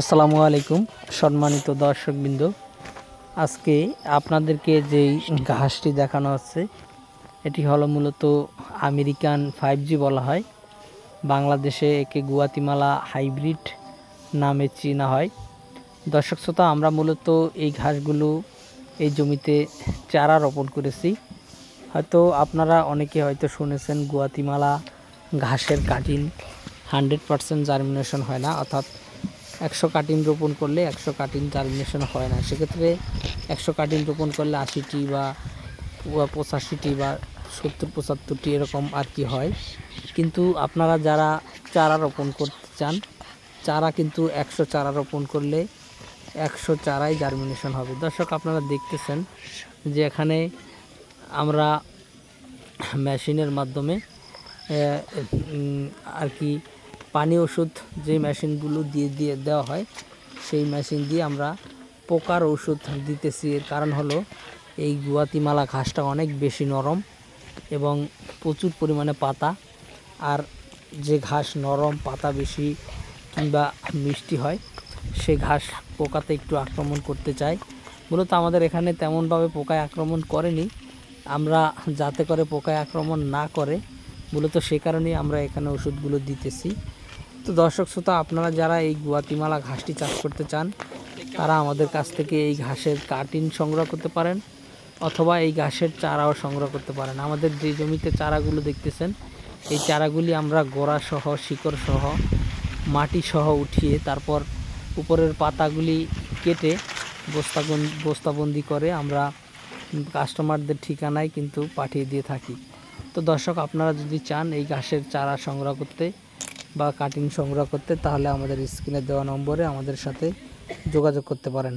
আসসালামু আলাইকুম, সম্মানিত দর্শকবৃন্দ। আজকে আপনাদেরকে যেই ঘাসটি দেখানো হচ্ছে, এটি হলো মূলত আমেরিকান ফাইভ বলা হয়। বাংলাদেশে একে গুয়াতিমালা হাইব্রিড নামে চেনা হয়। দর্শক শ্রোতা, আমরা মূলত এই ঘাসগুলো এই জমিতে চারা রোপণ করেছি। হয়তো আপনারা অনেকে হয়তো শুনেছেন, গুয়াতিমালা ঘাসের কাটিং হান্ড্রেড পারসেন্ট জার্মিনেশন হয় না, অর্থাৎ একশো কাটিং রোপণ করলে একশো কাটিং জার্মিনেশন হয় না। সেক্ষেত্রে একশো কাটিং রোপণ করলে আশিটি বা পঁচাশিটি বা সত্তর, পঁচাত্তরটি এরকম আর কি হয়। কিন্তু আপনারা যারা চারা রোপণ করতে চান, চারা কিন্তু একশো চারা রোপণ করলে একশো চারাই জার্মিনেশন হবে। দর্শক, আপনারা দেখতেছেন যে এখানে আমরা মেশিনের মাধ্যমে আর কি পানি ওষুধ যে মেশিনগুলো দিয়ে দিয়ে দেওয়া হয়, সেই মেশিন দিয়ে আমরা পোকার ওষুধ দিতেছি। এর কারণ হলো এই গুয়াতিমালা ঘাসটা অনেক বেশি নরম এবং প্রচুর পরিমাণে পাতা, আর যে ঘাস নরম, পাতা বেশি কিংবা মিষ্টি হয়, সে ঘাস পোকাতে একটু আক্রমণ করতে চায়। মূলত আমাদের এখানে তেমনভাবে পোকায় আক্রমণ করেনি। আমরা যাতে করে পোকায় আক্রমণ না করে, মূলত সে কারণেই আমরা এখানে ওষুধগুলো দিতেছি। তো দর্শক শ্রোতা, আপনারা যারা এই গুয়াতিমালা ঘাসটি চাষ করতে চান, তারা আমাদের কাছ থেকে এই ঘাসের কাটিং সংগ্রহ করতে পারেন অথবা এই ঘাসের চারাও সংগ্রহ করতে পারেন। আমাদের যে জমিতে চারাগুলো দেখতেছেন, এই চারাগুলি আমরা গোড়া সহ, শিকড় সহ, মাটি সহ উঠিয়ে তারপর উপরের পাতাগুলি কেটে বস্তাবন, বস্তাবন্দি করে আমরা কাস্টমারদের ঠিকানায় কিন্তু পাঠিয়ে দিয়ে থাকি। তো দর্শক, আপনারা যদি চান এই ঘাসের চারা সংগ্রহ করতে বা কাটিং সংগ্রহ করতে তাহলে আমাদের স্ক্রিনে দেওয়া নম্বরে আমাদের সাথে যোগাযোগ করতে পারেন।